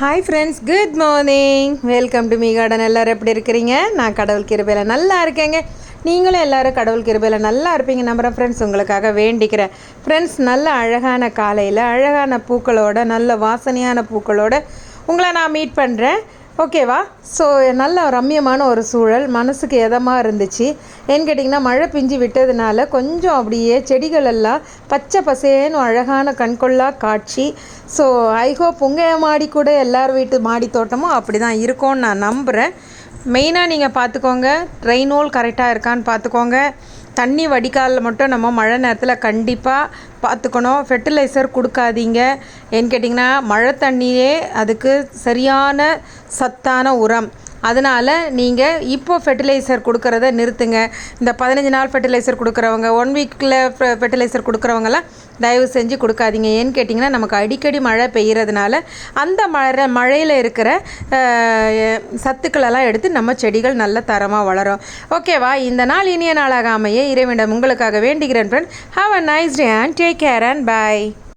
Hi friends good morning welcome to me garden எல்லோரும் எப்படி இருக்கிறீங்க? நான் கடவுள் கிருபையில் நல்லா இருக்கேங்க. நீங்களும் எல்லாரும் கடவுள் கிருபையில் நல்லா இருப்பீங்க நம்புகிறேன் ஃப்ரெண்ட்ஸ் உங்களுக்காக வேண்டிக்கிறேன். ஃப்ரெண்ட்ஸ் நல்ல அழகான காலையில் அழகான பூக்களோட நல்ல வாசனையான பூக்களோட உங்களை நான் மீட் பண்ணுறேன் ஓகேவா? ஸோ நல்ல ரம்யமான ஒரு சூழல். மனசுக்கு எதமாக இருந்துச்சு? ஏன்னு கேட்டிங்கன்னா மழை பிஞ்சு விட்டதுனால கொஞ்சம் அப்படியே செடிகள் எல்லாம் பச்சை பசேன்னு அழகான கண்கொள்ளா காட்சி. ஸோ ஐஹோப் உங்கள் மாடி கூட எல்லார் வீட்டு மாடி தோட்டமும் அப்படி தான் இருக்கும்னு நான் நம்புகிறேன் மெயினாக நீங்கள் பார்த்துக்கோங்க ட்ரெயின் ஹோல் கரெக்டாக இருக்கான்னு பார்த்துக்கோங்க தண்ணி வடிகாலில் மட்டும் நம்ம மழை நேரத்தில் கண்டிப்பாக பார்த்துக்கணும் ஃபெர்டிலைசர் கொடுக்காதீங்க. ஏன்னு கேட்டிங்கன்னா மழை தண்ணியே அதுக்கு சரியான சத்தான உரம். அதனால் நீங்கள் இப்போ ஃபெர்டிலைசர் கொடுக்குறத நிறுத்துங்க. இந்த பதினஞ்சு நாள் ஃபெர்டிலைசர் கொடுக்குறவங்க ஒன் வீக்கில் ஃபெர்டிலைசர் கொடுக்குறவங்கலாம் தயவு செஞ்சு கொடுக்காதீங்க. ஏன்னு கேட்டிங்கன்னா நமக்கு அடிக்கடி மழை பெய்கிறதுனால அந்த மழை மழையில் இருக்கிற சத்துக்களெல்லாம் எடுத்து நம்ம செடிகள் நல்ல தரமாக வளரும். ஓகேவா? இந்த நாள் இனிய நாளாக அமைய இறைவனிடம் உங்களுக்காக வேண்டுகிறேன் friend have a nice day and take care and bye